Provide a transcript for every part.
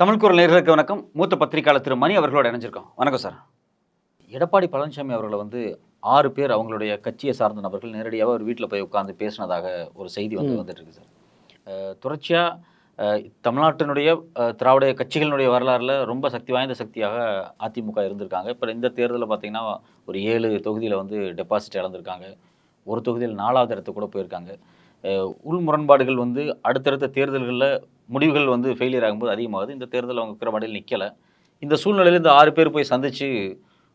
தமிழ் குரல் நேர்களுக்கு வணக்கம். மூத்த பத்திரிகையாளர் திரு மணி அவர்களோட இணைஞ்சிருக்கோம். வணக்கம் சார். எடப்பாடி பழனிசாமி அவர்களை வந்து ஆறு பேர் அவங்களுடைய கட்சியை சார்ந்த நபர்கள் நேரடியாக ஒரு வீட்டில் போய் உட்கார்ந்து பேசினதாக ஒரு செய்தி வந்து ம். வந்துட்டு இருக்கு சார். அஹ், தொடர்ச்சியா அஹ், தமிழ்நாட்டினுடைய திராவிட கட்சிகளினுடைய வரலாறுல ரொம்ப சக்தி வாய்ந்த சக்தியாக அதிமுக இருந்திருக்காங்க. இப்போ இந்த தேர்தலில் பார்த்தீங்கன்னா ஒரு ஏழு தொகுதியில் வந்து டெபாசிட் இழந்திருக்காங்க. ஒரு தொகுதியில் நாலாவது இடத்துக்கு கூட போயிருக்காங்க. உள் முரண்பாடுகள் வந்து அடுத்தடுத்த தேர்தல்களில் முடிவுகள் வந்து ஃபெயிலியர் ஆகும்போது அதிகமாகுது. இந்த தேர்தல் அவங்க இருக்கிற நிற்கலை இந்த சூழ்நிலையில் இந்த ஆறு பேர் போய் சந்தித்து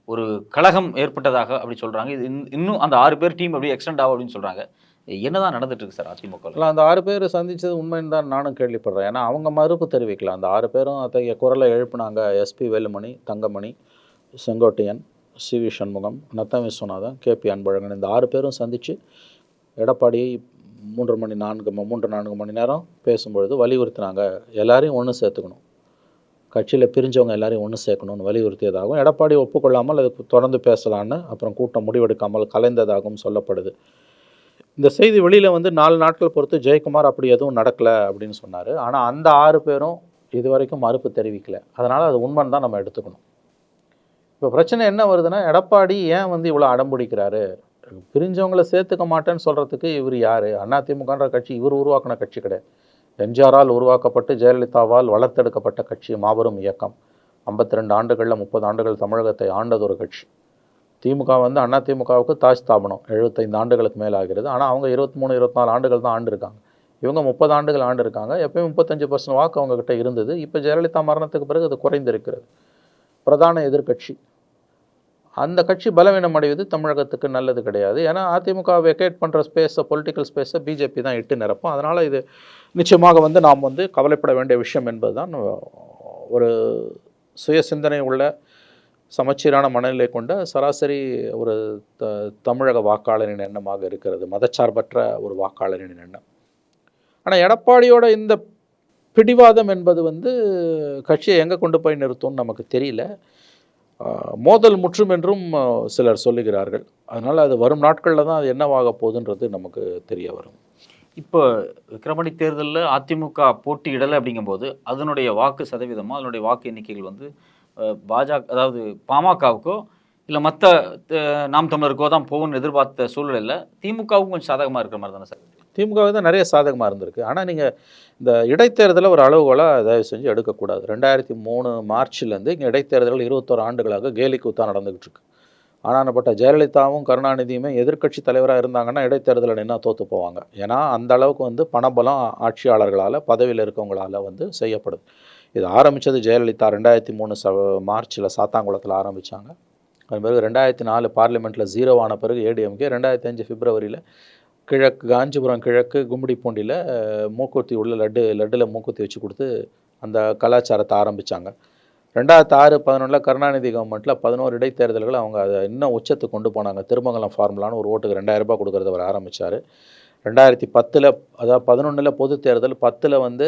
ஒரு கழகம் ஏற்பட்டதாக அப்படி சொல்கிறாங்க இது இன்னும் இன்னும் அந்த ஆறு பேர் டீம் அப்படியே எக்ஸ்டெண்ட் ஆகும் அப்படின்னு சொல்கிறாங்க என்னதான் நடந்துட்டு இருக்கு சார் அதிமுக இல்லை அந்த ஆறு பேர் சந்தித்தது உண்மைன்னு தான் நானும் கேள்விப்படுறேன். ஏன்னா அவங்க மறுப்பு தெரிவிக்கல அந்த ஆறு பேரும் அத்தகைய குரலை எழுப்பினாங்க SP Velumani Thangamani Sengottaiyan C V Shanmugam Natham Viswanathan K P Anbazhagan. இந்த ஆறு பேரும் சந்தித்து எடப்பாடியை மூன்று மணி நான்கு ம- மூன்று நான்கு மணி நேரம் பேசும்பொழுது வலியுறுத்தினாங்க. எல்லாரையும் ஒன்று சேர்த்துக்கணும். கட்சியில் பிரிஞ்சவங்க எல்லாரையும் ஒன்று சேர்க்கணும்னு வலியுறுத்தியதாகவும் எடப்பாடி ஒப்புக்கொள்ளாமல் அதுக்கு தொடர்ந்து பேசலான்னு அப்புறம் கூட்டம் முடிவெடுக்காமல் கலைந்ததாகவும் சொல்லப்படுது. இந்த செய்தி வெளியில் வந்து நாலு நாட்கள் பொறுத்து ஜெயக்குமார் அப்படி எதுவும் நடக்கலை அப்படின்னு சொன்னார். ஆனால் அந்த ஆறு பேரும் இது வரைக்கும் மறுப்பு தெரிவிக்கல. அதனால் அது உண்மைன்னு தான் நம்ம எடுத்துக்கணும். இப்போ பிரச்சனை என்ன வருதுன்னா எடப்பாடி ஏன் வந்து இவ்வளோ அடம்பிடிக்கிறாரு பிரிஞ்சவங்களை சேர்த்துக்க மாட்டேன்னு சொல்கிறதுக்கு இவர் யார்? அதிமுகன்ற கட்சி இவர் உருவாக்கின கட்சி கிடையாது. எம்ஜிஆரால் உருவாக்கப்பட்டு ஜெயலலிதாவால் வளர்த்தெடுக்கப்பட்ட கட்சி மாபெரும் இயக்கம். ஐம்பத்தி ரெண்டு ஆண்டுகளில் முப்பது ஆண்டுகள் தமிழகத்தை ஆண்டது ஒரு கட்சி. திமுக வந்து அண்ணா திமுகவுக்கு தாஜ் ஸ்தாபனம். எழுபத்தைந்து ஆண்டுகளுக்கு மேலே ஆகிறது. ஆனால் அவங்க இருபத்தி மூணு இருபத்தி நாலு ஆண்டுகள் தான் ஆண்டு இருக்காங்க. இவங்க முப்பது ஆண்டுகள் ஆண்டு இருக்காங்க. எப்பயும் முப்பத்தஞ்சு பர்சன்ட் வாக்கு அவங்கக்கிட்ட இருந்தது. இப்போ ஜெயலலிதா மரணத்துக்கு பிறகு அது குறைந்திருக்கிறது. பிரதான எதிர்க்கட்சி. அந்த கட்சி பலவீனம் அடைவது தமிழகத்துக்கு நல்லது கிடையாது. ஏன்னா அதிமுக வெக்கேட் பண்ணுற ஸ்பேஸை பொலிட்டிக்கல் ஸ்பேஸை பிஜேபி தான் இட்டு நிரப்பும். அதனால் இது நிச்சயமாக வந்து நாம் வந்து கவலைப்பட வேண்டிய விஷயம் என்பதுதான் ஒரு சுய சிந்தனை உள்ள சமச்சீரான மனநிலை கொண்ட சராசரி ஒரு த தமிழக வாக்காளரின் எண்ணமாக இருக்கிறது. மதச்சார்பற்ற ஒரு வாக்காளரின் எண்ணம். ஆனால் எடப்பாடியோட இந்த பிடிவாதம் என்பது வந்து கட்சியை எங்கே கொண்டு போய் நிறுத்தும்னு நமக்கு தெரியல. மோதல் முற்றும் என்றும் சிலர் சொல்லுகிறார்கள். அதனால் அது வரும் நாட்களில் தான் அது என்னவாக போகுதுன்றது நமக்கு தெரிய வரும். இப்போ விக்கிரமணி தேர்தலில் அதிமுக போட்டியிடலை அப்படிங்கும்போது அதனுடைய வாக்கு சதவீதமோ அதனுடைய வாக்கு எண்ணிக்கைகள் வந்து பாஜக அதாவது பாமகவுக்கோ இல்லை மற்ற நாம் தமிழருக்கோ தான் போகணும்னு எதிர்பார்த்த சூழ்நிலையில் திமுகவும் கொஞ்சம் சாதகமாக இருக்கிற மாதிரி தானே சார்? திமுகவுக்கு தான் நிறைய சாதகமாக இருந்திருக்கு. ஆனால் நீங்கள் இந்த இடைத்தேர்தலை ஒரு அளவுகோலாக தயவு செஞ்சு எடுக்கக்கூடாது. ரெண்டாயிரத்தி மூணு மார்ச்லேருந்து இங்கே இடைத்தேர்தல்கள் இருபத்தோரு ஆண்டுகளாக கேலி கூத்தா நடந்துகிட்டு இருக்கு. ஆனானப்பட்ட ஜெயலலிதாவும் கருணாநிதியுமே எதிர்க்கட்சி தலைவராக இருந்தாங்கன்னா இடைத்தேர்தலில் என்ன தோற்று போவாங்க. ஏன்னா அந்த அளவுக்கு வந்து பணபலம் ஆட்சியாளர்களால் பதவியில் இருக்கவங்களால் வந்து செய்யப்படுது. இது ஆரம்பித்தது ஜெயலலிதா ரெண்டாயிரத்தி மூணு ச மார்ச்சில் சாத்தாங்குளத்தில் ஆரம்பித்தாங்க அது பிறகு ரெண்டாயிரத்தி நாலு பார்லிமெண்ட்டில் ஜீரோ ஆன பிறகு ஏடிஎம்கே ரெண்டாயிரத்தி அஞ்சு பிப்ரவரியில் கிழக்கு காஞ்சிபுரம் கிழக்கு கும்மிடிப்பூண்டியில் அஹ், மூக்குத்தி உள்ள லட்டு லட்டில் மூக்குத்தி வச்சு கொடுத்து அந்த கலாச்சாரத்தை ஆரம்பித்தாங்க ரெண்டாயிரத்து ஆறு பதினொன்றில் கருணாநிதி கவர்மெண்ட்டில் பதினோரு இடைத்தேர்தல்கள் அவங்க அதை இன்னும் உச்சத்துக்கு கொண்டு போனாங்க. திருமங்கலம் ஃபார்முலான்னு ஒரு ஓட்டுக்கு ரெண்டாயிரரூபா கொடுக்குறத அவர் ஆரம்பித்தார் ரெண்டாயிரத்தி பத்தில் அதாவது பதினொன்றில் பொது தேர்தல் பத்தில் வந்து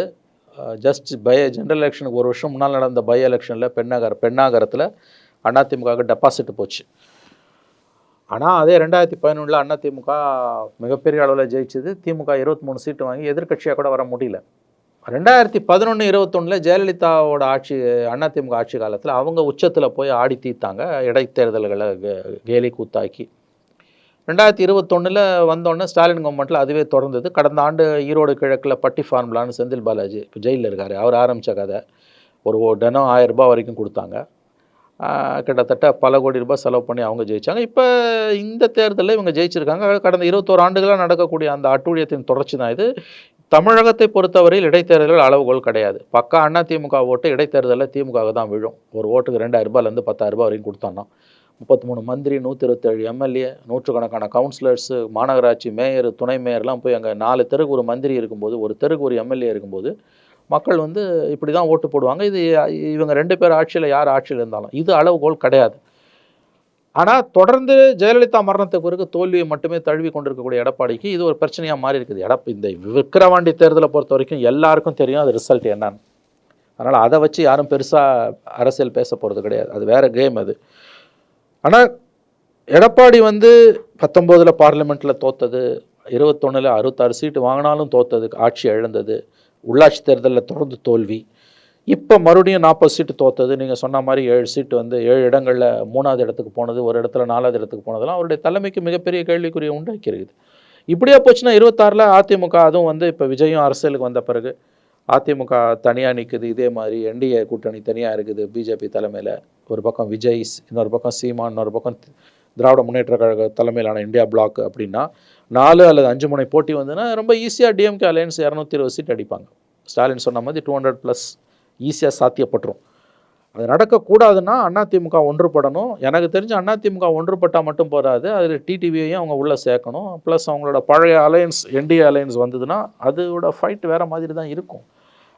ஜஸ்ட் பய ஜென்ரல் எலெக்ஷனுக்கு ஒரு வருஷம் முன்னால் நடந்த பை எலெக்ஷனில் பெண்ணாகர பெண்ணாகரத்தில் அதிமுகவுக்கு டெபாசிட் போச்சு. ஆனால் அதே ரெண்டாயிரத்தி பதினொன்றில் அண்ணா திமுக மிகப்பெரிய அளவில் ஜெயிச்சது. திமுக இருபத்தி மூணு சீட்டு வாங்கி எதிர்கட்சியாக கூட வர முடியல. ரெண்டாயிரத்தி பதினொன்று இருபத்தொன்னில் ஜெயலலிதாவோட ஆட்சி அதிமுக ஆட்சி காலத்தில் அவங்க உச்சத்தில் போய் ஆடி தீர்த்தாங்க. இடைத்தேர்தல்களை கே- கேலி கூத்தாக்கி. ரெண்டாயிரத்தி இருபத்தொன்னில் வந்தோடனே ஸ்டாலின் கவர்மெண்ட்டில் அதுவே தொடர்ந்தது. கடந்த ஆண்டு ஈரோடு கிழக்கில் பட்டி ஃபார்முலான்னு செந்தில் பாலாஜி இப்போ ஜெயிலில் இருக்கார். அவர் ஆரம்பித்த கதை. ஒரு ஓ- தினம் ஆயிரம் ரூபாய் வரைக்கும் கொடுத்தாங்க. கிட்டத்தட்ட பல கோடி ரூபாய் செலவு பண்ணி அவங்க ஜெயிச்சாங்க. இப்போ இந்த தேர்தலில் இவங்க ஜெயிச்சிருக்காங்க. கடந்த இருபத்தோரு ஆண்டுகளாக நடக்கக்கூடிய அந்த அட்டூழியத்தின் தொடர்ச்சி தான் இது. தமிழகத்தை பொறுத்தவரையில் இடைத்தேர்தல்கள் அளவுகோல் கிடையாது. பக்கா அண்ணா திமுக ஓட்டு இடைத்தேர்தலில் திமுக தான் விழும். ஒரு ஓட்டுக்கு ரெண்டாயிரம் ரூபாயிலேருந்து பத்தாயிரம் ரூபாய் வரைக்கும் கொடுத்தான்னா முப்பத்தி மூணு மந்திரி நூற்றி இருபத்தேழு எம்எல்ஏ நூற்றுக்கணக்கான கவுன்சிலர்ஸு மாநகராட்சி மேயர் துணை மேயர்லாம் போய் அங்கே நாலு தெருக்கு ஒரு மந்திரி இருக்கும்போது ஒரு தெருக்கு ஒரு எம்எல்ஏ இருக்கும்போது மக்கள் வந்து இப்படி தான் ஓட்டு போடுவாங்க. இது இவங்க ரெண்டு பேர் ஆட்சியில் யார் ஆட்சியில் இருந்தாலும் இது அளவுகோல் கிடையாது. ஆனால் தொடர்ந்து ஜெயலலிதா மரணத்துக்கு பிறகு தோல்வியை மட்டுமே தழுவி கொண்டிருக்கக்கூடிய எடப்பாடிக்கு இது ஒரு பிரச்சனையாக மாறி இருக்குது. எடப்பா இந்த விக்கிரவாண்டி தேர்தலை பொறுத்த வரைக்கும் எல்லாருக்கும் தெரியும் அது ரிசல்ட் என்னன்னு. அதனால் அதை வச்சு யாரும் பெருசாக அரசியல் பேச போகிறது கிடையாது. அது வேறு கேம் அது. ஆனால் எடப்பாடி வந்து பத்தொம்போதில் பார்லிமெண்ட்டில் தோத்தது இருபத்தொன்னில் அறுபத்தாறு சீட்டு வாங்கினாலும் தோத்தது ஆட்சி இழந்தது. உள்ளாட்சி தேர்தலில் தொடர்ந்து தோல்வி. இப்போ மறுபடியும் நாற்பது சீட்டு தோத்தது. நீங்கள் சொன்ன மாதிரி ஏழு சீட்டு வந்து ஏழு இடங்களில் மூணாவது இடத்துக்கு போனது ஒரு இடத்துல நாலாவது இடத்துக்கு போனதெல்லாம் அவருடைய தலைமைக்கு மிகப்பெரிய கேள்விக்குரிய உண்டாக்கி இருக்குது இப்படியே போச்சுன்னா இருபத்தாறில் அதிமுக அதுவும் வந்து இப்போ விஜயும் அரசியலுக்கு வந்த பிறகு அதிமுக தனியாக நிற்குது இதே மாதிரி என்டிஏ கூட்டணி தனியாக இருக்குது. பிஜேபி தலைமையில் ஒரு பக்கம் விஜய் இன்னொரு பக்கம் சீமா இன்னொரு பக்கம் திராவிட முன்னேற்ற கழக தலைமையிலான இந்தியா பிளாக் அப்படின்னா நாலு அல்லது அஞ்சு முனை போட்டி வந்ததுன்னா ரொம்ப ஈஸியாக டிஎம்கே அலையன்ஸ் இரநூத்தி இருபது சீட் அடிப்பாங்க. ஸ்டாலின் சொன்ன மாதிரி டூ ஹண்ட்ரட் ப்ளஸ் ஈஸியாக சாத்தியப்பட்டுரும். அது நடக்கக்கூடாதுன்னா அதிமுக ஒன்றுபடணும். எனக்கு தெரிஞ்சு அதிமுக ஒன்றுபட்டால் மட்டும் போகாது அதில் டிடிவியையும் அவங்க உள்ளே சேர்க்கணும். ப்ளஸ் அவங்களோட பழைய அலையன்ஸ் என்டிஏ அலையன்ஸ் வந்ததுன்னா அதோட ஃபைட் வேறு மாதிரி தான் இருக்கும்.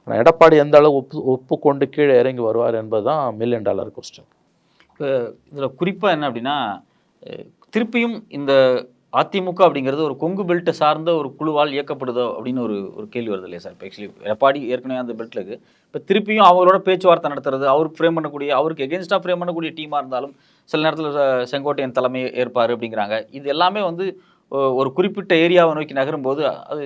ஆனால் எடப்பாடி எந்த அளவு ஒப்பு ஒப்புக்கொண்டு கீழே இறங்கி வருவார் என்பது தான் மில்லியன் டாலர் கொஸ்டின் இப்போ இதில் குறிப்பாக என்ன அப்படின்னா திருப்பியும் இந்த அதிமுக அப்படிங்கிறது ஒரு கொங்கு பெல்ட்டை சார்ந்த ஒரு குழுவால் இயக்கப்படுதோ அப்படின்னு ஒரு ஒரு கேள்வி வருது இல்லையா சார் இப்போ ஆக்சுவலி எடப்பாடி ஏற்கனவே அந்த பெல்ட்டில் இருக்குது இப்போ திருப்பியும் அவங்களோட பேச்சுவார்த்தை நடத்துறது அவருக்கு ஃப்ரேம் பண்ணக்கூடிய அவருக்கு எகென்ஸ்டாக ஃப்ரேம் பண்ணக்கூடிய டீமாக இருந்தாலும் சில நேரத்தில் செங்கோட்டையன் தலைமை ஏற்பார் அப்படிங்கிறாங்க. இது எல்லாமே வந்து ஒரு குறிப்பிட்ட ஏரியாவை நோக்கி நகரும்போது அது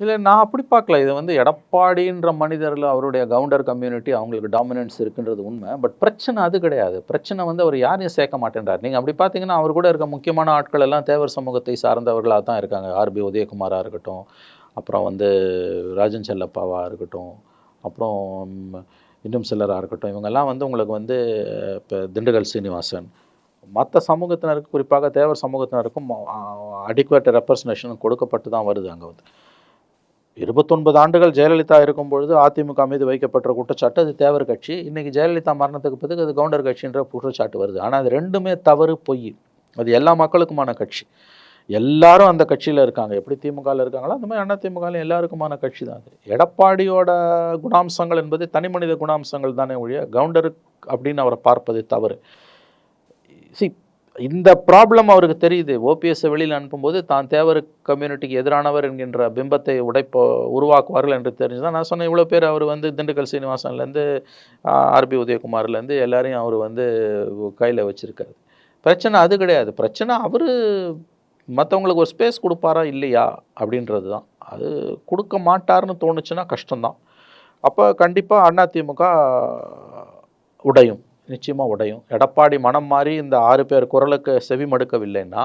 இல்லை நான் அப்படி பார்க்கல. இது வந்து எடப்பாடின்ற மனிதரில் அவருடைய கவுண்டர் கம்யூனிட்டி அவங்களுக்கு டாமினன்ஸ் இருக்குன்றது உண்மை. பட் பிரச்சனை அது கிடையாது. பிரச்சனை வந்து அவர் யாரையும் சேர்க்க மாட்டேன்றார். நீங்கள் அப்படி பார்த்தீங்கன்னா அவர் கூட இருக்க முக்கியமான ஆட்கள் எல்லாம் தேவர் சமூகத்தை சார்ந்தவர்களாக தான் இருக்காங்க. ஆர்பி உதயகுமாராக இருக்கட்டும் அப்புறம் வந்து ராஜன் செல்லப்பாவாக இருக்கட்டும் அப்புறம் இன்னும் சிலராக இருக்கட்டும். இவங்கெல்லாம் வந்து உங்களுக்கு வந்து இப்போ திண்டுக்கல் சீனிவாசன். மற்ற சமூகத்தினருக்கு குறிப்பாக தேவர் சமூகத்தினருக்கும் அடிக்குவேட் ரெப்ரசன்டேஷன் கொடுக்கப்பட்டு தான் வருது அங்கே வந்து. இருபத்தொன்பது ஆண்டுகள் ஜெயலலிதா இருக்கும் பொழுது அதிமுக மீது வைக்கப்பட்ட குற்றச்சாட்டு அது தேவர் கட்சி. இன்னைக்கு ஜெயலலிதா மரணத்துக்கு பிறகு அது கவுண்டர் கட்சின்ற குற்றச்சாட்டு வருது. ஆனால் அது ரெண்டுமே தவறு பொய். அது எல்லா மக்களுக்குமான கட்சி. எல்லாரும் அந்த கட்சியில் இருக்காங்க. எப்படி திமுகவில் இருக்காங்களோ அந்த மாதிரி அண்ணா திமுகவில் எல்லாருக்குமான கட்சி தான் அது. எடப்பாடியோட குணாம்சங்கள் என்பது தனி மனித குணாம்சங்கள் தானே ஒழிய கவுண்டர் அப்படின்னு அவரை பார்ப்பது தவறு. சி இந்த ப்ராப்ளம் அவருக்கு தெரியுது. ஓபிஎஸ்ஸை வெளியில் அனுப்பும்போது தான் தேவர் கம்யூனிட்டிக்கு எதிரானவர் என்கின்ற பிம்பத்தை உடைப்போ உருவாக்குவார்கள் என்று தெரிஞ்சுதான் நான் சொன்னேன் இவ்வளோ பேர் அவர் வந்து திண்டுக்கல் சீனிவாசன்லேருந்து ஆர்பி உதயகுமார்லேருந்து எல்லாரையும் அவர் வந்து கையில் வச்சுருக்காரு. பிரச்சனை அது கிடையாது. பிரச்சனை அவர் மற்றவங்களுக்கு ஒரு ஸ்பேஸ் கொடுப்பாரா இல்லையா அப்படின்றது தான் அது கொடுக்க மாட்டார்னு தோணுச்சுன்னா கஷ்டம்தான். அப்போ கண்டிப்பாக அதிமுக உடையும். நிச்சயமாக உடையும். எடப்பாடி மனம் மாறி இந்த ஆறு பேர் குரலுக்கு செவி மடுக்கவில்லைன்னா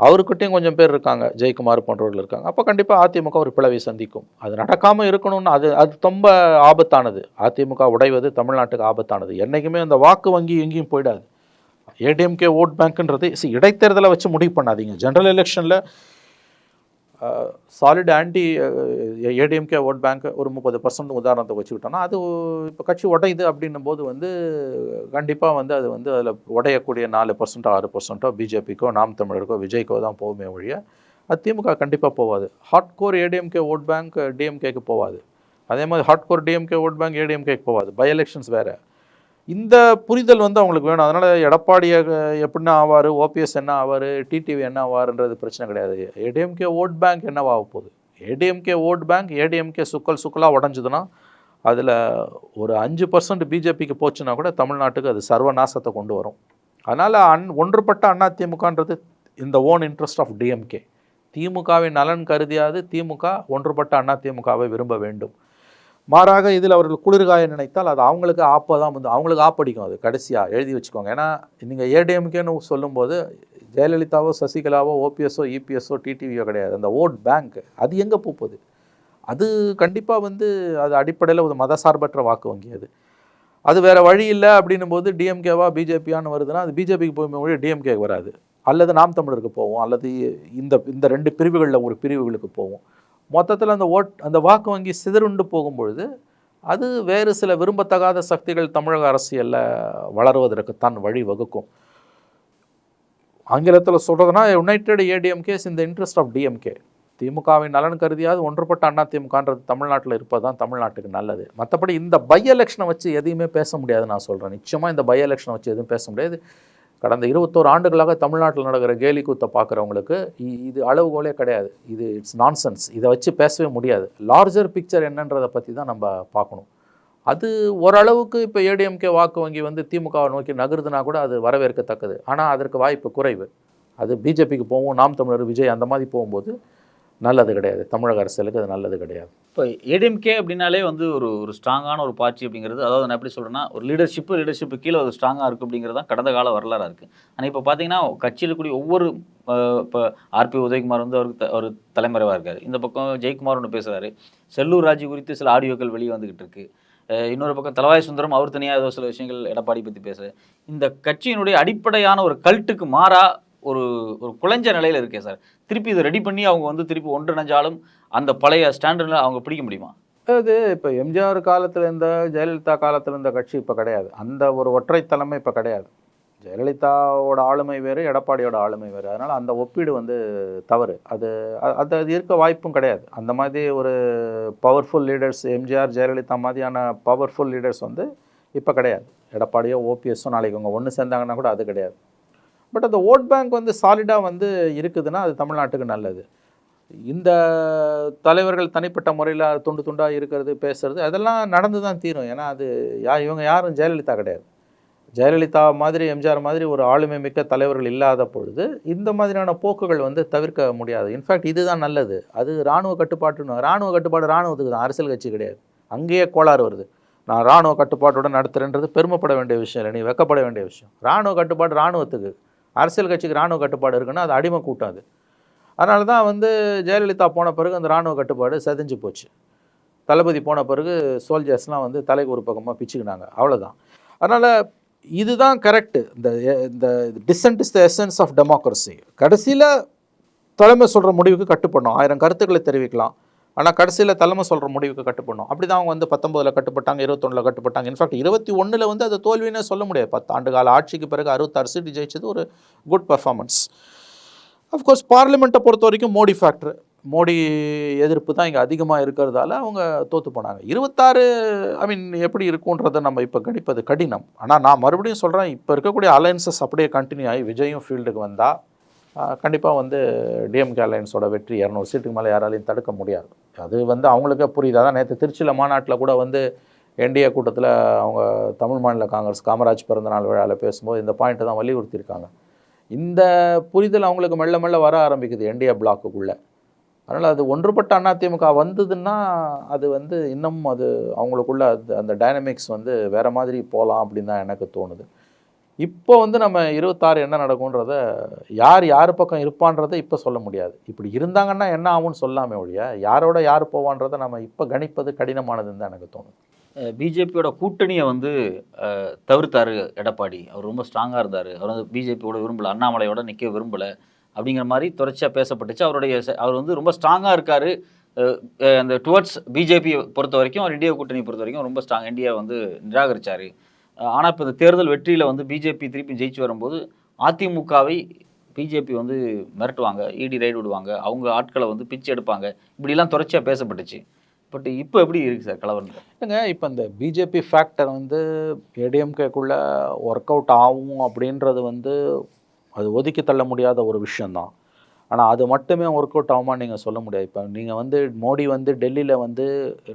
அவருக்கிட்டையும் கொஞ்சம் பேர் இருக்காங்க. ஜெயக்குமார் போன்றவர்கள் இருக்காங்க. அப்போ கண்டிப்பாக அதிமுக ஒரு பிளவை சந்திக்கும். அது நடக்காமல் இருக்கணும்னு அது அது ரொம்ப ஆபத்தானது. அதிமுக உடைவது தமிழ்நாட்டுக்கு ஆபத்தானது. என்றைக்குமே அந்த வாக்கு வங்கி எங்கேயும் போயிடாது. ஏடிஎம்கே ஓட் பேங்க்ன்றது see, இடைத்தேர்தலை வச்சு முடிவு பண்ணாதீங்க. ஜென்ரல் எலெக்ஷனில் solid anti ADMK vote bank ஒரு முப்பது பர்சன்ட் உதாரணத்தை வச்சுக்கிட்டோன்னா அது இப்போ கட்சி உடையுது அப்படின்னும் போது வந்து கண்டிப்பாக வந்து அது வந்து அதில் உடையக்கூடிய நாலு பர்சன்ட்டோ ஆறு பர்சன்ட்டோ பிஜேபிக்கோ நாம் தமிழருக்கோ விஜய்க்கோ தான் போகுமே ஒழிய அது திமுக கண்டிப்பாக போகாது hard core ADMK vote bank டிஎம்கேக்கு போகாது அதே மாதிரி hard core DMK vote bank ஏடிஎம்கேக்கு போகாது பை எலெக்ஷன்ஸ் வேறு. இந்த புரிதல் வந்து அவங்களுக்கு வேணும். அதனால் எடப்பாடி எப்படின்னா ஆவார் ஓபிஎஸ் என்ன ஆவார் டிடிவி என்ன ஆவார்ன்றது பிரச்சனை கிடையாது. ஏடிஎம்கே ஓட் பேங்க் என்னவாக போகுது? ஏடிஎம்கே ஓட் பேங்க் ஏடிஎம்கே சுக்கல் சுக்கலாக உடஞ்சதுன்னா அதில் ஒரு அஞ்சு பர்சன்ட் பிஜேபிக்கு போச்சுன்னா கூட தமிழ்நாட்டுக்கு அது சர்வநாசத்தை கொண்டு வரும். அதனால் அன் ஒன்றுபட்ட அண்ணா திமுகன்றது இந்த ஓன் இன்ட்ரெஸ்ட் ஆஃப் டிஎம்கே திமுகவின் நலன் கருதியாது. திமுக ஒன்றுபட்ட அண்ணா திமுகவை விரும்ப வேண்டும். மாறாக இதில் அவர்கள் குளிர்காய நினைத்தால் அது அவங்களுக்கு ஆப்போ தான் வந்து அவங்களுக்கு ஆப்படிக்கும் அது கடைசியாக எழுதி வச்சுக்கோங்க. ஏன்னா நீங்கள் ஏடிஎம்கேன்னு சொல்லும்போது ஜெயலலிதாவோ சசிகலாவோ ஓபிஎஸ்ஓ இபிஎஸ்ஓ டிடிவியோ கிடையாது. அந்த ஓட் பேங்க் அது எங்கே போகுது அது கண்டிப்பாக வந்து அது அடிப்படையில் ஒரு மதசார்பற்ற வாக்கு வங்கி அது அது வேறு வழி இல்லை அப்படின்னும் போது டிஎம்கேவா பிஜேபியான்னு வருதுன்னா அது பிஜேபிக்கு போய் மொழி டிஎம்கே வராது. அல்லது நாம் தமிழருக்கு போவோம் அல்லது இந்த இந்த ரெண்டு பிரிவுகளில் ஒரு பிரிவுகளுக்கு போவோம். மொத்தத்தில் அந்த ஓட் அந்த வாக்கு வங்கி சிதறுண்டு போகும்பொழுது அது வேறு சில விரும்பத்தகாத சக்திகள் தமிழக அரசியலில் வளருவதற்குத்தான் வழி வகுக்கும். ஆங்கிலத்தில் சொல்கிறதுனா யுனைடெட் ஏடிஎம்கேஸ் இந்த இன்ட்ரெஸ்ட் ஆஃப் டிஎம்கே திமுகவின் நலன் கருதியாவது ஒன்றுபட்ட அண்ணா திமுகன்றது தமிழ்நாட்டில் இருப்பது தான் தமிழ்நாட்டுக்கு நல்லது. மற்றபடி இந்த பை எலெக்ஷனை வச்சு எதையுமே பேச முடியாது நான் சொல்கிறேன் நிச்சயமாக இந்த பை எலெக்ஷனை வச்சு எதுவும் பேச முடியாது. கடந்த இருபத்தோரு ஆண்டுகளாக தமிழ்நாட்டில் நடக்கிற கேலி கூத்தை பார்க்குறவங்களுக்கு இது அளவுகோலே கிடையாது. இது இட்ஸ் நான்சென்ஸ் இதை வச்சு பேசவே முடியாது. லார்ஜர் பிக்சர் என்னன்றதை பற்றி தான் நம்ம பார்க்கணும். அது ஓரளவுக்கு இப்போ ஏடிஎம்கே வாக்கு வங்கி வந்து திமுகவை நோக்கி நகருதுனா கூட அது வரவேற்கத்தக்கது. ஆனால் அதற்கு வாய்ப்பு குறைவு. அது பிஜேபிக்கு போவோம் நாம் தமிழர் விஜய் அந்த மாதிரி போகும்போது நல்லது கிடையாது. தமிழக அரசியலுக்கு அது நல்லது கிடையாது. இப்போ ஏடிஎம்கே அப்படின்னாலே வந்து ஒரு ஒரு ஸ்ட்ராங்கான ஒரு பார்ட்டி அப்படிங்கிறது அதாவது நான் எப்படி சொல்கிறேன்னா ஒரு லீடர்ஷிப்பு லீடர்ஷிப்பு கீழே ஒரு ஸ்ட்ராங்காக இருக்குது அப்படிங்கிறது தான் கடந்த கால வரலாறாக இருக்குது ஆனால் இப்போ பார்த்தீங்கன்னா கட்சியில் கூடிய ஒவ்வொரு இப்போ ஆர்பி உதயகுமார் வந்து அவருக்கு த- ஒரு தலைமறைவாக இருக்கார். இந்த பக்கம் ஜெயக்குமார் ஒன்று பேசுகிறாரு செல்லூர் ராஜு குறித்து சில ஆடியோக்கள் வெளியே வந்துகிட்டு இருக்கு. இன்னொரு பக்கம் தலவாய் சுந்தரம் அவர் தனியாக ஏதோ சில விஷயங்கள் எடப்பாடி பற்றி பேசுகிறார் இந்த கட்சியினுடைய அடிப்படையான ஒரு கல்ட்டுக்கு மாறாக ஒரு ஒரு குலைஞ்ச நிலையில் இருக்கே சார். திருப்பி இதை ரெடி பண்ணி அவங்க வந்து திருப்பி ஒன்றிணைஞ்சாலும் அந்த பழைய ஸ்டாண்டர்டில் அவங்க பிடிக்க முடியுமா? அது இப்போ எம்ஜிஆர் காலத்தில் இருந்த ஜெயலலிதா காலத்தில் இருந்த கட்சி இப்போ கிடையாது. அந்த ஒரு ஒற்றைத்தலைமை இப்போ கிடையாது. ஜெயலலிதாவோட ஆளுமை வேறு எடப்பாடியோட ஆளுமை வேறு. அதனால் அந்த ஒப்பீடு வந்து தவறு. அது அது அது இருக்க வாய்ப்பும் கிடையாது. அந்த மாதிரி ஒரு பவர்ஃபுல் லீடர்ஸ் எம்ஜிஆர் ஜெயலலிதா மாதிரியான பவர்ஃபுல் லீடர்ஸ் வந்து இப்போ கிடையாது. எடப்பாடியோ ஓபிஎஸோ நாளைக்கு அவங்க ஒன்று சேர்ந்தாங்கன்னா கூட அது கிடையாது. பட் அந்த ஓட் பேங்க் வந்து சாலிடாக வந்து இருக்குதுன்னா அது தமிழ்நாட்டுக்கு நல்லது. இந்த தலைவர்கள் தனிப்பட்ட முறையில் துண்டு துண்டாக இருக்கிறது பேசுறது அதெல்லாம் நடந்து தான் தீரும். ஏன்னா அது யா இவங்க யாரும் ஜெயலலிதா கிடையாது. ஜெயலலிதா மாதிரி எம்ஜிஆர் மாதிரி ஒரு ஆளுமை மிக்க தலைவர்கள் இல்லாத பொழுது இந்த மாதிரியான போக்குகள் வந்து தவிர்க்க முடியாது. இன்ஃபேக்ட் இதுதான் நல்லது. அது இராணுவ கட்டுப்பாட்டுன்னு இராணுவ கட்டுப்பாடு இராணுவத்துக்கு தான். அரசியல் கட்சி கிடையாது. அங்கேயே கோளாறு வருது. நான் இராணுவ கட்டுப்பாட்டுடன் நடத்துகிறேன்றது பெருமைப்பட வேண்டிய விஷயம் இல்லை. நீ வெக்கப்பட வேண்டிய விஷயம். இராணுவ கட்டுப்பாடு இராணுவத்துக்கு. அரசியல் கட்சிக்கு இராணுவ கட்டுப்பாடு இருக்குன்னா அது அடிமை கூட்டம் அது அதனால தான் வந்து ஜெயலலிதா போன பிறகு அந்த இராணுவ கட்டுப்பாடு செதஞ்சு போச்சு. தளபதி போன பிறகு சோல்ஜர்ஸ்லாம் வந்து தலைக்கு ஒரு பக்கமாக பிச்சுக்கினாங்க. அவ்வளோதான் அதனால் இதுதான் கரெக்டு இந்த இந்த dissent is the essence of democracy கடைசியில் தலைமை சொல்கிற முடிவுக்கு கட்டுப்படணும். ஆயிரம் கருத்துக்களை தெரிவிக்கலாம். ஆனால் கடைசியில் தலைமை சொல்கிற முடிவுக்கு கட்டுப்படணும். அப்படி தான் அவங்க வந்து பத்தொம்பதில் கட்டுப்பட்டாங்க இருபத்தொன்னில் கட்டுப்பட்டாங்க. இன்ஃபேக்ட் இருபத்தி ஒன்றில் வந்து அது தோல்வினே சொல்ல முடியாது. பத்து ஆண்டு கால ஆட்சிக்கு பிறகு அறுபத்தாறு சீட்டு ஜெயிச்சது ஒரு குட் பர்ஃபார்மன்ஸ் அஃப்கோர்ஸ் பார்லிமெண்ட்டை பொறுத்த வரைக்கும் மோடி ஃபேக்டர் மோடி எதிர்ப்பு தான் இங்கே அதிகமாக இருக்கிறதால அவங்க தோற்று போனாங்க. இருபத்தாறு ஐ மீன் எப்படி இருக்குன்றதை நம்ம இப்போ கணிப்பது கடினம். ஆனால் நான் மறுபடியும் சொல்கிறேன் இப்போ இருக்கக்கூடிய அலையன்சஸ் அப்படியே கண்டினியூ ஆகி விஜயும் ஃபீல்டுக்கு வந்தால் கண்டிப்பாக வந்து டிஎம்கே அலையன்ஸோட வெற்றி இரநூறு சீட்டுக்கு மேலே யாராலையும் தடுக்க முடியாது. அது வந்து அவங்களுக்கே புரியுது. அதான் நேற்று திருச்சியில் மாநாட்டில் கூட வந்து என்டிஏ கூட்டத்தில் அவங்க தமிழ் மாநில காங்கிரஸ் காமராஜ் பிறந்தநாள் விழாவில் பேசும்போது இந்த பாயிண்ட்டை தான் வலியுறுத்தியிருக்காங்க. இந்த புரிதல் அவங்களுக்கு மெல்ல மெல்ல வர ஆரம்பிக்குது என்டிஏ பிளாக்குக்குள்ளே அதனால் அது ஒன்றுபட்ட அதிமுக வந்ததுன்னா அது வந்து இன்னும் அது அவங்களுக்குள்ள அந்த டைனமிக்ஸ் வந்து வேறு மாதிரி போகலாம் அப்படின்னு தான் எனக்கு தோணுது. இப்போ வந்து நம்ம இருபத்தாறு என்ன நடக்கும்ன்றத யார் யார் பக்கம் இருப்பான்றதை இப்போ சொல்ல முடியாது. இப்படி இருந்தாங்கன்னா என்ன ஆகும்னு சொல்லாமே ஒழிய யாரோட யார் போவான்றதை நம்ம இப்போ கணிப்பது கடினமானதுன்னு தான் எனக்கு தோணும் பிஜேபியோட கூட்டணியை வந்து தவிர்த்தார் தவிர்த்தாரு எடப்பாடி. அவர் ரொம்ப ஸ்ட்ராங்காக இருந்தார். அவர் வந்து பிஜேபியோட விரும்பல அண்ணாமலையோட நிற்க விரும்பல அப்படிங்கிற மாதிரி தொடர்ச்சியாக பேசப்பட்டுச்சு. அவருடைய அவர் வந்து ரொம்ப ஸ்ட்ராங்காக இருக்கார். அந்த டுவர்ட்ஸ் பிஜேபியை பொறுத்த வரைக்கும் அவர் இந்தியா கூட்டணி பொறுத்த வரைக்கும் ரொம்ப ஸ்ட்ராங் இந்தியா வந்து நிராகரித்தார் ஆனால் இப்போ இந்த தேர்தல் வெற்றியில் வந்து பிஜேபி திருப்பி ஜெயிச்சு வரும்போது அதிமுகவை பிஜேபி வந்து மிரட்டுவாங்க இடி ரைடு விடுவாங்க அவங்க ஆட்களை வந்து பிச்சு எடுப்பாங்க. இப்படிலாம் தொடர்ச்சியாக பேசப்பட்டுச்சு. பட் இப்போ எப்படி இருக்குது சார் கலவரம்? இல்லைங்க இப்போ இந்த பிஜேபி ஃபேக்டர் வந்து ஏடிஎம்கேக்குள்ளே ஒர்க் அவுட் ஆகும் அப்படின்றது வந்து அது ஒதுக்கி தள்ள முடியாத ஒரு விஷயந்தான் ஆனால் அது மட்டுமே ஒர்க் அவுட் ஆகுமான்னு நீங்கள் சொல்ல முடியாது. இப்போ நீங்கள் வந்து மோடி வந்து டெல்லியில் வந்து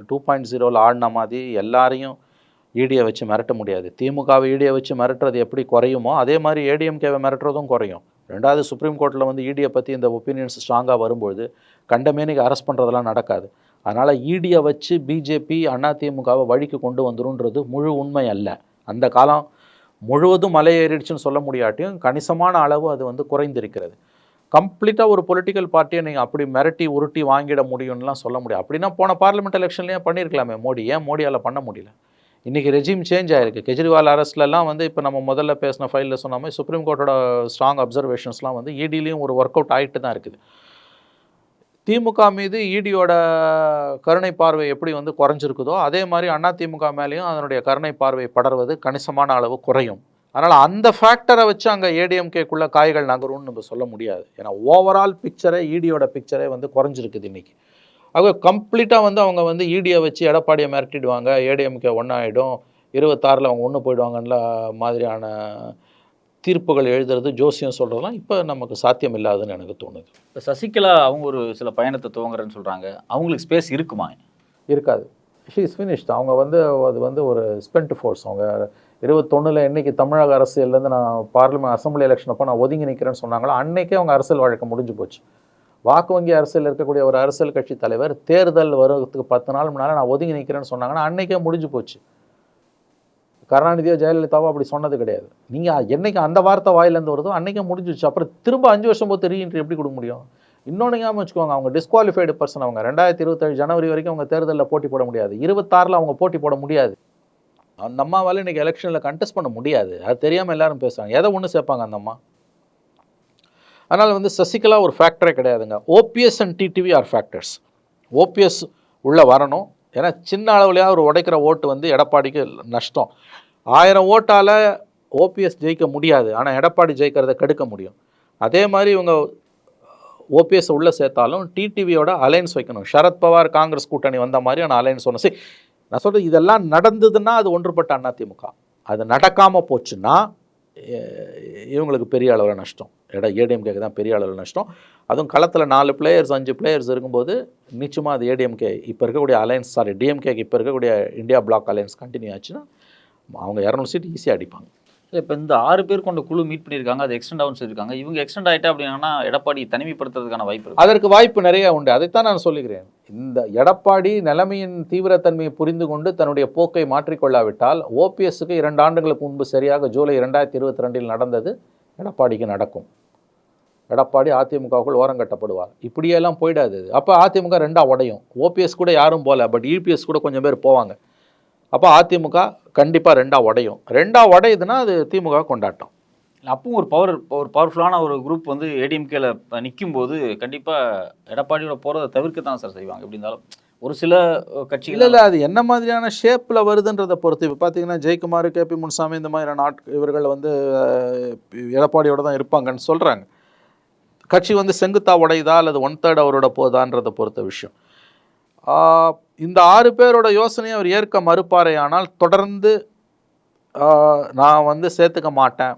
டூ பாயிண்ட் ஜீரோவில் ஆடின மாதிரி எல்லாரையும் ஈடியை வச்சு மிரட்ட முடியாது. திமுகவை ஈடியை வச்சு மிரட்டுறது எப்படி குறையுமோ அதே மாதிரி ஏடிஎம்கேவை மிரட்டுறதும் குறையும். ரெண்டாவது சுப்ரீம் கோர்ட்டில் வந்து ஈடியை பற்றி இந்த ஒப்பீனியன்ஸ் ஸ்ட்ராங்காக வரும்பொழுது கண்டமேனிக்கு அரெஸ்ட் பண்ணுறதெல்லாம் நடக்காது. அதனால் ஈடியை வச்சு பிஜேபி அதிமுகவை வழிக்கு கொண்டு வந்துருன்றது முழு உண்மை அல்ல. அந்த காலம் முழுவதும் மலை ஏறிடுச்சுன்னு சொல்ல முடியாட்டியும் கணிசமான அளவு அது வந்து குறைந்திருக்கிறது. கம்ப்ளீட்டாக ஒரு பொலிட்டிக்கல் பார்ட்டியை நீங்கள் அப்படி மிரட்டி உருட்டி வாங்கிட முடியும்லாம் சொல்ல முடியாது. அப்படின்னா போன பார்லிமெண்ட் எலெக்ஷன்லேயே பண்ணியிருக்கலாமே மோடி ஏன் மோடியால் பண்ண முடியல? இன்றைக்கி ரெஜிம் சேஞ்ச் ஆயிருக்கு. கெஜ்ரிவால் அரஸ்ட்லலாம் வந்து இப்போ நம்ம முதல்ல பேசின ஃபைலில் சொன்ன மாதிரி சுப்ரீம் கோர்ட்டோட ஸ்ட்ராங் அப்சர்வேஷன்ஸ்லாம் வந்து இடிலையும் ஒரு ஒர்க் அவுட் ஆகிட்டு தான் இருக்குது. திமுக மீது இடியோட கருணை பார்வை எப்படி வந்து குறைஞ்சிருக்குதோ அதே மாதிரி அண்ணா திமுக மேலேயும் அதனுடைய கருணை பார்வை படர்வது கணிசமான அளவு குறையும். அதனால் அந்த ஃபேக்டரை வச்சு அங்கே ஏடிஎம்கேக்குள்ளே காய்கள் நகரும்னு நம்ம சொல்ல முடியாது. ஏன்னா ஓவரால் பிக்சரே இடியோட பிக்சரே வந்து குறைஞ்சிருக்குது இன்றைக்கி ஆக கம்ப்ளீட்டாக வந்து அவங்க வந்து இடியை வச்சு எடப்பாடியை மிரட்டிடுவாங்க ஏடிஎம்கே ஒன்றாயிடும் இருபத்தாறில் அவங்க ஒன்று போயிடுவாங்கன்ற மாதிரியான தீர்ப்புகள் எழுதுறது ஜோசியம் சொல்கிறதுலாம் இப்போ நமக்கு சாத்தியம் இல்லாதுன்னு எனக்கு தோணுது. இப்போ சசிகலா அவங்க ஒரு சில பயணத்தை துவங்குறேன்னு சொல்கிறாங்க அவங்களுக்கு ஸ்பேஸ் இருக்குமா? இருக்காது. ஷீ இஸ் ஃபினிஷ்ட் அவங்க வந்து அது வந்து ஒரு ஸ்பெண்ட் ஃபோர்ஸ் அவங்க இருபத்தொன்னில் என்னைக்கு தமிழக அரசியல்லேருந்து நான் பார்லிமெண்ட் அசம்பிளி எலெக்ஷன் அப்போ நான் ஒதுங்கி நிற்கிறேன்னு சொன்னாங்களோ? அன்னைக்கே அவங்க அரசியல் வழக்கம் முடிஞ்சு போச்சு. வாக்கு வங்கி அரசியல் இருக்கக்கூடிய ஒரு அரசியல் கட்சி தலைவர் தேர்தல் வருவதுக்கு பத்து நாள் முன்னால் நான் ஒதுங்கி நிற்கிறேன்னு சொன்னாங்கன்னா அன்றைக்கே முடிஞ்சு போச்சு. கருணாநிதியோ ஜெயலலிதாவோ அப்படி சொன்னது கிடையாது. நீங்கள் என்னைக்கு அந்த வார்த்தை வாயிலேருந்து வருதோ அன்றைக்கே முடிஞ்சிச்சு அப்புறம் திரும்ப அஞ்சு வருஷம் போது ரீஎன்ட்ரி எப்படி கொடுக்க முடியும்? இன்னொன்று ஞாபகம் வச்சுக்கோங்க அவங்க டிஸ்குவாலிஃபைடு பர்சன் அவங்க. ரெண்டாயிரத்தி இருபத்தேழு ஜனவரி வரைக்கும் அவங்க தேர்தலில் போட்டி போட முடியாது. இருபத்தாறில் அவங்க போட்டி போட முடியாது. அந்த அம்மாவால் இன்றைக்கி எலெக்ஷனில் கண்டெஸ்ட் பண்ண முடியாது. அது தெரியாமல் எல்லாரும் பேசுகிறாங்க எதை ஒன்று சேர்ப்பாங்க அந்த அம்மா? அதனால் வந்து சசிகலா ஒரு ஃபேக்டரே கிடையாதுங்க. OPS and TTV are factors OPS உள்ளே வரணும். ஏன்னா சின்ன அளவுலையாக ஒரு உடைக்கிற ஓட்டு வந்து எடப்பாடிக்கு நஷ்டம். ஆயிரம் ஓட்டால் ஓபிஎஸ் ஜெயிக்க முடியாது. ஆனால் எடப்பாடி ஜெயிக்கிறத கெடுக்க முடியும். அதே மாதிரி இவங்க ஓபிஎஸ் உள்ளே சேர்த்தாலும் டிடிவியோட அலைன்ஸ் வைக்கணும். சரத்பவார் காங்கிரஸ் கூட்டணி வந்த மாதிரியான அலைன்ஸ் ஒன்று சரி நான் சொல்கிறது இதெல்லாம் நடந்ததுன்னா அது ஒன்றுபட்ட அதிமுக. அது நடக்காமல் போச்சுன்னா இவங்களுக்கு பெரிய அளவில் நஷ்டம். எட ஏடிஎம்கேக்கு தான் பெரிய அளவில் நஷ்டம். அதுவும் களத்தில் நாலு பிளேயர்ஸ் அஞ்சு பிளேயர்ஸ் இருக்கும்போது நிச்சயமாக அது ஏடிஎம்கே இப்போ இருக்கக்கூடிய அலையன்ஸ் சாரி டிஎம்கேக்கு இப்போ இருக்கக்கூடிய இந்தியா பிளாக் அலையன்ஸ் கண்டினியூ ஆச்சுன்னா அவங்க இரநூறு சீட் ஈஸியாக அடிப்பாங்க. இப்போ இந்த ஆறு பேர் கொண்ட குழு மீட் பண்ணியிருக்காங்க அது எக்ஸ்டெண்ட் ஆகும் சொல்லியிருக்காங்க. இவங்க எக்ஸ்டெண்ட் ஆயிட்டா அப்படின்னா எடப்பாடி தனிமைப்படுத்துறதுக்கான வாய்ப்பு இருக்கு. அதற்கு வாய்ப்பு நிறைய உண்டு. அதைத்தான் நான் சொல்லுகிறேன். இந்த எடப்பாடி நிலைமையின் தீவிரத்தன்மையை புரிந்து கொண்டு தன்னுடைய போக்கை மாற்றிக்கொள்ளாவிட்டால் ஓபிஎஸ்க்கு இரண்டு ஆண்டுகளுக்கு முன்பு சரியாக ஜூலை இரண்டாயிரத்தி இருபத்தி ரெண்டில் நடந்தது. எடப்பாடிக்கு நடக்கும். எடப்பாடி அதிமுகவுக்குள் ஓரங்கட்டப்படுவார் இப்படியெல்லாம் போயிடாது. அப்போ அதிமுக ரெண்டாக உடையும். ஓபிஎஸ் கூட யாரும் போகல பட் யூபிஎஸ் கூட கொஞ்சம் பேர் போவாங்க. அப்போ அதிமுக கண்டிப்பாக ரெண்டாக உடையும். ரெண்டாக உடையுதுன்னா அது திமுக கொண்டாட்டம். அப்பவும் ஒரு பவர் ஒரு பவர்ஃபுல்லான ஒரு குரூப் வந்து ஏடிஎம்கேல நிற்கும் போது கண்டிப்பாக எடப்பாடியோட போகிறத தவிர்க்க தான் சார் செய்வாங்க. எப்படி இருந்தாலும் ஒரு சில அஹ், கட்சிகள் இல்லை இல்லை அது என்ன மாதிரியான ஷேப்பில் வருதுன்றதை பொறுத்து. இப்போ பார்த்தீங்கன்னா ஜெயக்குமார் கேபி முன்சாமி இந்த மாதிரியான ஆட் இவர்கள் வந்து எடப்பாடியோட தான் இருப்பாங்கன்னு சொல்கிறாங்க கட்சி வந்து செங்குத்தா உடையுதா அல்லது ஒன் தேர்ட் அவரோட போதான்றதை பொறுத்த விஷயம். இந்த ஆறு பேரோட யோசனையை அவர் ஏற்க மறுப்பாரையானால் தொடர்ந்து நான் வந்து சேர்த்துக்க மாட்டேன்.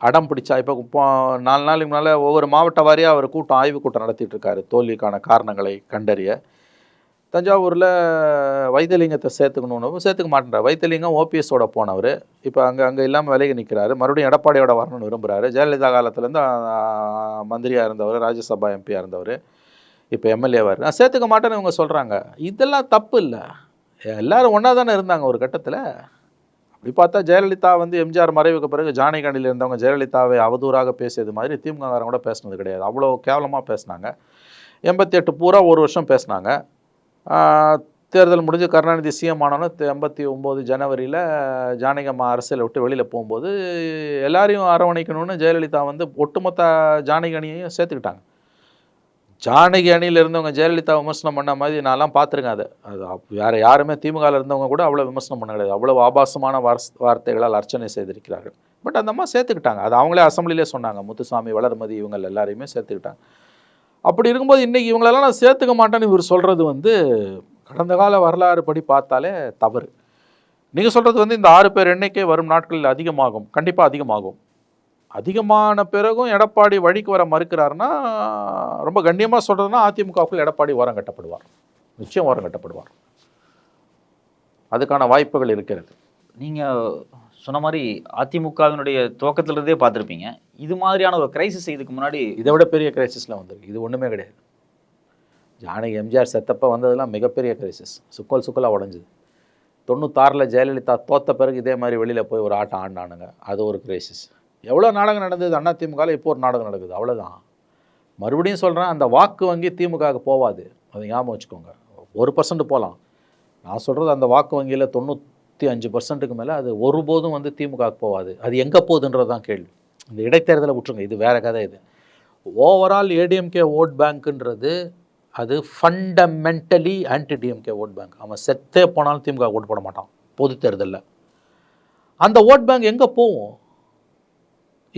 அடம் பிடிச்சா இப்போ இப்போ நாலு நாளைக்கு முன்னால் ஒவ்வொரு மாவட்ட வாரியாக அவர் கூட்டம் ஆய்வு கூட்டம் நடத்திட்டு இருக்காரு தோல்விக்கான காரணங்களை கண்டறிய. தஞ்சாவூரில் வைத்தியலிங்கத்தை சேர்த்துக்கணும்னு சேர்த்துக்க மாட்டேன்றார். வைத்தியலிங்கம் ஓபிஎஸோட போனவர். இப்போ அங்கே அங்கே இல்லாமல் விலகி நிற்கிறாரு மறுபடியும் எடப்பாடியோட வரணும்னு விரும்புகிறாரு ஜெயலலிதா காலத்துலேருந்து மந்திரியாக இருந்தவர் ராஜ்யசபா எம்பியாக இருந்தவர் இப்போ எம்எல்ஏவார் நான் சேர்த்துக்க மாட்டேன்னு இவங்க சொல்கிறாங்க இதெல்லாம் தப்பு இல்லை. எல்லோரும் ஒன்றா தானே இருந்தாங்க ஒரு கட்டத்தில். அப்படி பார்த்தா ஜெயலலிதா வந்து எம்ஜிஆர் மறைவுக்கு பிறகு ஜானகியில் இருந்தவங்க ஜெயலலிதாவை அவதூறாக பேசியது மாதிரி திமுககாரங்க கூட பேசினது கிடையாது. அவ்வளோ கேவலமாக பேசினாங்க. எண்பத்தி எட்டு பூரா ஒரு வருஷம் பேசினாங்க. தேர்தல் முடிஞ்சு கருணாநிதி சிஎம் ஆனாலும் எண்பத்தி ஒம்பது ஜனவரியில் ஜானகம்மா அரசியலை விட்டு வெளியில் போகும்போது எல்லாரையும் அரவணைக்கணும்னு ஜெயலலிதா வந்து ஒட்டுமொத்த ஜானகி அணியையும் சேர்த்துக்கிட்டாங்க. ஜானகி அணியில் இருந்தவங்க ஜெயலலிதா விமர்சனம் பண்ண மாதிரி நான்லாம் பார்த்துருக்கேன் அது. அது வேறு யாருமே திமுகவில் இருந்தவங்க கூட அவ்வளோ விமர்சனம் பண்ண கிடையாது. அவ்வளோ ஆபாசமான வார்ஸ் வார்த்தைகளால் அர்ச்சனை செய்திருக்கிறார்கள். பட் அந்த அம்மா சேர்த்துக்கிட்டாங்க. அது அவங்களே அசம்பிளிலே சொன்னாங்க. முத்துசாமி வளர்மதி இவங்க எல்லாரையுமே சேர்த்துக்கிட்டாங்க. அப்படி இருக்கும்போது இன்றைக்கி இவங்களெல்லாம் நான் சேர்த்துக்க மாட்டேன்னு இவர் சொல்கிறது வந்து கடந்த கால வரலாறு படி பார்த்தாலே தவறு. நீங்கள் சொல்கிறது வந்து இந்த ஆறு பேர் எண்ணிக்கை வரும் நாட்களில் அதிகமாகும். கண்டிப்பாக அதிகமாகும். அதிகமான பிறகும் எடப்பாடி வழிக்கு வர மறுக்கிறாருன்னா ரொம்ப கண்ணியமாக சொல்கிறதுனா அதிமுகவுக்குள் எடப்பாடி ஓரம் கட்டப்படுவார். நிச்சயம் ஓரம் கட்டப்படுவார். அதுக்கான வாய்ப்புகள் இருக்கிறது. நீங்கள் சொன்ன மாதிரி அதிமுகவினுடைய துவக்கத்திலிருந்தே பார்த்துருப்பீங்க. இது மாதிரியான ஒரு கிரைசிஸ் இதுக்கு முன்னாடி இதை விட பெரிய கிரைசிஸ்லாம் வந்திருக்கு. இது ஒன்றுமே கிடையாது. ஜானகி எம்ஜிஆர் செத்தப்போ வந்ததெல்லாம் மிகப்பெரிய கிரைசிஸ் சுக்கல் சுக்கலாக உடஞ்சுது. தொண்ணூத்தாறில் ஜெயலலிதா தோத்த பிறகு இதே மாதிரி வெளியில் போய் ஒரு ஆட்டம் ஆண்டானுங்க அது ஒரு கிரைசிஸ் எவ்வளோ நாடகம் நடந்தது அண்ணா திமுகவில் இப்போ ஒரு நாடகம் நடக்குது. அவ்வளோதான் மறுபடியும் சொல்கிறேன் அந்த வாக்கு வங்கி திமுகவுக்கு போகாது அதை ஞாபகம் வச்சுக்கோங்க. ஒரு பர்சன்ட் போகலாம் நான் சொல்கிறது அந்த வாக்கு வங்கியில் தொண்ணூற்றி அஞ்சு பர்சன்ட்டுக்கு மேலே அது ஒருபோதும் வந்து திமுகவுக்கு போகாது அது எங்கே போகுதுன்றது தான் கேள்வி. இந்த இடைத்தேர்தலை விட்டுருங்க. இது வேற கதை இது. ஓவரால் ஏடிஎம்கே ஓட் பேங்க்குன்றது அது fundamentally anti DMK vote bank அவன் செத்தே போனாலும் திமுக ஓட் போட மாட்டான். பொது தேர்தலில். அந்த ஓட் பேங்க் எங்கே போகும்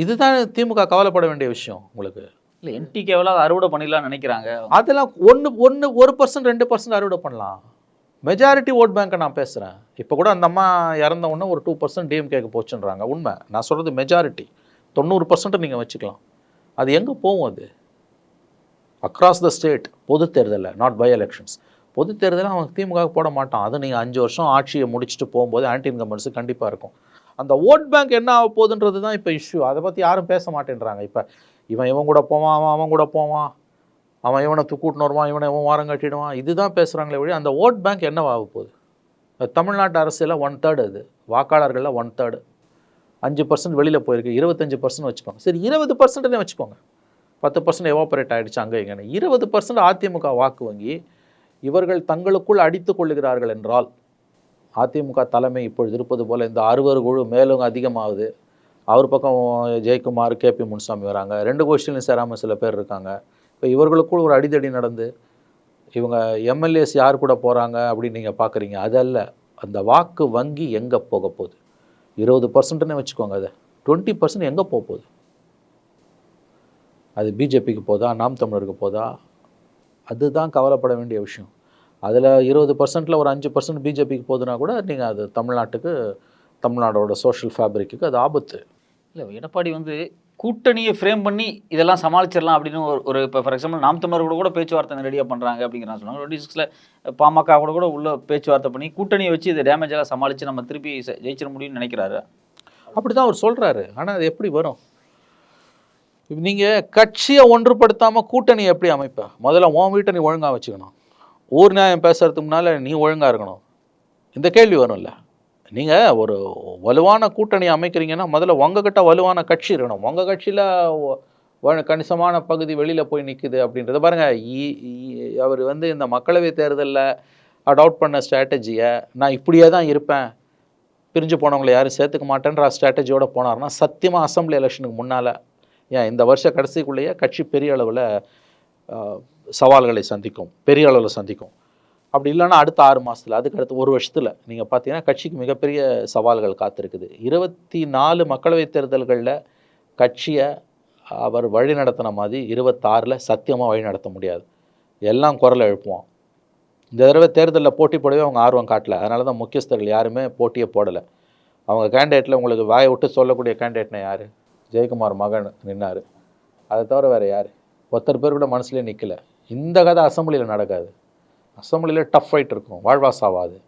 இதுதான் திமுக கவலைப்பட வேண்டிய விஷயம் உங்களுக்கு. இல்லை என்டிகேவில் அறுவடை பண்ணிடலாம்னு நினைக்கிறாங்க. அதெல்லாம் ஒன்று ஒன்று ஒரு பர்சன்ட் ரெண்டு பர்சன்ட் அறுவடை பண்ணலாம். மெஜாரிட்டி ஓட் பேங்க்கை நான் பேசுகிறேன் இப்போ கூட அந்த அம்மா இறந்த உடனே ஒரு டூ பர்சன்ட் டிஎம்கேக்கு போச்சுன்றாங்க. உண்மை. நான் சொல்கிறது மெஜாரிட்டி தொண்ணூறு பர்சன்ட் நீங்கள் வச்சுக்கலாம். அது எங்கே போகும் அது? அக்ராஸ் த ஸ்டேட் பொது தேர்தலில் நாட் பை எலெக்ஷன்ஸ் பொது தேர்தலில் அவன் திமுக போட மாட்டான். அது நீங்கள் அஞ்சு வருஷம் ஆட்சியை முடிச்சுட்டு போகும்போது ஆன்டி இன்கம்பன்ஸு கண்டிப்பாக இருக்கும். அந்த ஓட் பேங்க் என்ன ஆக போகுதுன்றது தான் இப்போ இஷ்யூ அதை பற்றி யாரும் பேச மாட்டேன்றாங்க. இப்போ இவன் இவன் கூட போவான் அவன் அவன் கூட போவான். அவன் இவனை கூட்டின்னு வருவான் இவனை இவன் வாரம் கட்டிடுவான். இதுதான் பேசுகிறாங்களே வழி அந்த ஓட் பேங்க் என்னவாக போகுது? தமிழ்நாட்டு அரசியலில் ஒன் தேர்டு அது. வாக்காளர்களில் ஒன் தேர்டு அஞ்சு பர்சன்ட் வெளியில் போயிருக்கு. இருபத்தஞ்சு பர்சன்ட் வச்சுக்கோங்க. சரி இருபது பர்சன்ட்னே வச்சுக்கோங்க. பத்து பர்சன்ட் எவாபரேட் ஆகிடுச்சு அங்கே இங்கேன்னு. இருபது பர்சன்ட் அதிமுக வாக்கு வங்கி இவர்கள் தங்களுக்குள் அடித்து கொள்ளுகிறார்கள் என்றால் அதிமுக தலைமை இப்பொழுது இருப்பது போல் இந்த அறுவர் குழு மேலும் அதிகமாகுது. அவர் பக்கம் ஜெயக்குமார் கே பி முனுசாமி வராங்க. ரெண்டு கோஷ்டிலையும் சேராமல் சில பேர் இருக்காங்க. இப்போ இவர்களுக்குள் ஒரு அடிதடி நடந்து இவங்க எம்எல்ஏஸ் யார் கூட போகிறாங்க அப்படின்னு நீங்கள் பார்க்குறீங்க அதல்ல அந்த வாக்கு வங்கி எங்கே போக போகுது? இருபது பர்சன்ட்னு வச்சுக்கோங்க அதை. டுவெண்ட்டி பர்சன்ட் எங்கே போக போகுது? அது பிஜேபிக்கு போதா நாம் தமிழருக்கு போதா? அதுதான் கவலைப்பட வேண்டிய விஷயம். அதில் இருபது பர்சன்ட்டில் ஒரு அஞ்சு பர்சன்ட் பிஜேபிக்கு போகுதுன்னா கூட நீங்கள் அது தமிழ்நாட்டுக்கு தமிழ்நாடோட சோஷியல் ஃபேப்ரிக்கு அது ஆபத்து. இல்லை எடப்பாடி வந்து கூட்டணியை ஃப்ரேம் பண்ணி இதெல்லாம் சமாளிச்சிடலாம் அப்படின்னு ஒரு ஒரு இப்போ ஃபார் எக்ஸாம்பிள் நாம் தமிழர் கூட கூட பேச்சுவார்த்தை ரெடியாக பண்ணுறாங்க அப்படிங்கிறான் சொன்னாங்க டுவெண்ட்டி சிக்ஸில் பாமக கூட கூட உள்ள பேச்சுவார்த்தை பண்ணி கூட்டணியை வச்சு இதை டேமேஜ் எல்லாம் சமாளித்து நம்ம திருப்பி ஜெயிச்சிட முடியும்னு நினைக்கிறாரு. அப்படி தான் அவர் சொல்கிறாரு ஆனால் அது எப்படி வரும்? நீங்கள் கட்சியை ஒன்றுபடுத்தாமல் கூட்டணி எப்படி அமைப்ப? முதல்ல உன் வீட்டை நீ ஒழுங்காக வச்சுக்கணும். ஊர் நியாயம் பேசுறதுக்கு முன்னால் நீ ஒழுங்காக இருக்கணும். இந்த கேள்வி வரும்ல. நீங்கள் ஒரு வலுவான கூட்டணி அமைக்கிறீங்கன்னா முதல்ல உங்ககிட்ட வலுவான கட்சி இருக்கணும். உங்கள் கட்சியில் கணிசமான பகுதி வெளியில் போய் நிற்குது அப்படின்றத பாருங்கள் அவர் வந்து இந்த மக்களவை தேர்தலில் அடாப்ட் பண்ண ஸ்ட்ராட்டஜியை நான் இப்படியே தான் இருப்பேன். பிரிஞ்சு போனவங்களை யாரும் சேர்த்துக்க மாட்டேன்ற ஸ்ட்ராட்டஜியோட போனார்னா சத்தியமாக அசம்பிளி எலெக்ஷனுக்கு முன்னால் ஏன் இந்த வருஷ கடைசிக்குள்ளேயே கட்சி பெரிய அளவில் சவால்களை சந்திக்கும் பெரிய அளவில் சந்திக்கும். அப்படி இல்லைன்னா அடுத்த ஆறு மாதத்தில் அதுக்கு அடுத்து ஒரு வருஷத்தில் நீங்கள் பார்த்தீங்கன்னா கட்சிக்கு மிகப்பெரிய சவால்கள் காத்திருக்குது. இருபத்தி நாலு மக்களவைத் தேர்தல்களில் கட்சியை அவர் வழி நடத்தின மாதிரி இருபத்தாறில் சத்தியமாக வழி நடத்த முடியாது. எல்லாம் குரலை எழுப்புவோம் இந்த தடவை தேர்தலில் போட்டி போடவே அவங்க ஆர்வம் காட்டல. அதனால தான் முக்கியஸ்தர்கள் யாருமே போட்டியே போடலை. அவங்க கேண்டிடேட்டில் உங்களுக்கு வாயை விட்டு சொல்லக்கூடிய கேண்டிடேட்னா யார்? ஜெயக்குமார் மகன் நின்னார். அதை தவிர வேறு யார்? ஒருத்தர் பேர் கூட மனசுலேயே நிற்கல இந்த கதை அசம்பிளியில் நடக்காது. அசம்பிளியில் டஃப் ஃபைட் இருக்கும். வாழ்வாஸ் ஆகாது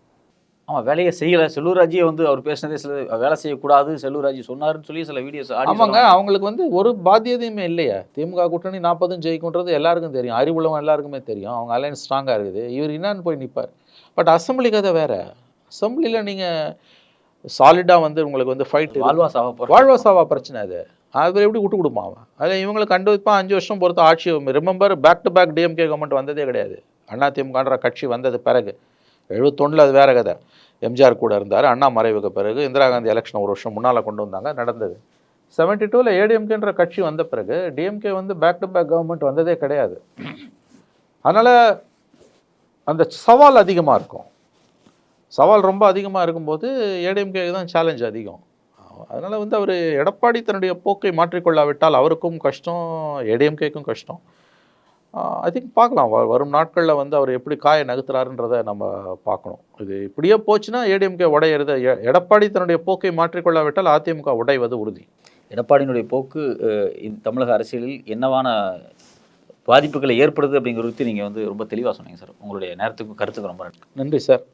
ஆமாம் வேலையை செய்யலை. செல்லூராஜியை வந்து அவர் பேசினதே சில வேலை செய்யக்கூடாது செல்லூராஜி சொன்னாருன்னு சொல்லி சில வீடியோஸ் ஆமாங்க. அவங்களுக்கு வந்து ஒரு பாத்தியதையுமே இல்லையா. திமுக கூட்டணி நாற்பதும் ஜெயிக்கும்ன்றது எல்லாருக்கும் தெரியும். அறிவுள்ளவங்க எல்லாருக்குமே தெரியும். அவங்க அலைன்ஸ் ஸ்ட்ராங்காக இருக்குது. இவர் என்னன்னு போய் நிற்பார் பட் அசம்பிளி கதை வேற. அசம்பிளியில் நீங்கள் சாலிடாக வந்து உங்களுக்கு வந்து ஃபைட் வாழ்வா சாவ போகிறோம் வாழ்வா சாவா பிரச்சனை அது. அது எப்படி விட்டு கொடுப்பான் அவன்? அதில் இவங்களை கண்டிப்பாக அஞ்சு வருஷம் பொறுத்து ஆட்சி. Remember back to back DMK government வந்ததே கிடையாது. அண்ணா திமுகன்ற கட்சி வந்தது பிறகு. எழுபத்தொன்னில் அது வேற கதை. எம்ஜிஆர் கூட இருந்தார் அண்ணா மறைவுக்கு பிறகு இந்திரா காந்தி எலெக்ஷன் ஒரு வருஷம் முன்னால் கொண்டு வந்தாங்க நடந்தது. செவன்டி டூவில் ஏடிஎம்கேன்ற கட்சி வந்த பிறகு டிஎம்கே வந்து பேக் டு பேக் கவர்மெண்ட் வந்ததே கிடையாது. அதனால் அந்த சவால் அதிகமாக இருக்கும். சவால் ரொம்ப அதிகமாக இருக்கும்போது ஏடிஎம்கே தான் சேலஞ்ச் அதிகம். அதனால் வந்து அவர் எடப்பாடி தன்னுடைய போக்கை மாற்றிக்கொள்ளாவிட்டால் அவருக்கும் கஷ்டம் ஏடிஎம்கேக்கும் கஷ்டம். ஐ திங்க் பார்க்கலாம். வரும் நாட்களில் வந்து அவர் எப்படி காயை நகர்த்துறாருன்றதை நம்ம பார்க்கணும். இது இப்படியே போச்சுன்னா ஏடிஎம்கே உடையிறது எடப்பாடி தன்னுடைய போக்கை மாற்றிக்கொள்ளாவிட்டால் அதிமுக உடைவது உறுதி. எடப்பாடியினுடைய போக்கு தமிழக அரசியலில் என்னவான பாதிப்புகளை ஏற்படுது அப்படிங்கிறது நீங்கள் வந்து ரொம்ப தெளிவாக சொன்னீங்க சார். உங்களுடைய நேரத்துக்கும் கருத்துக்கு ரொம்ப நன்றி சார்.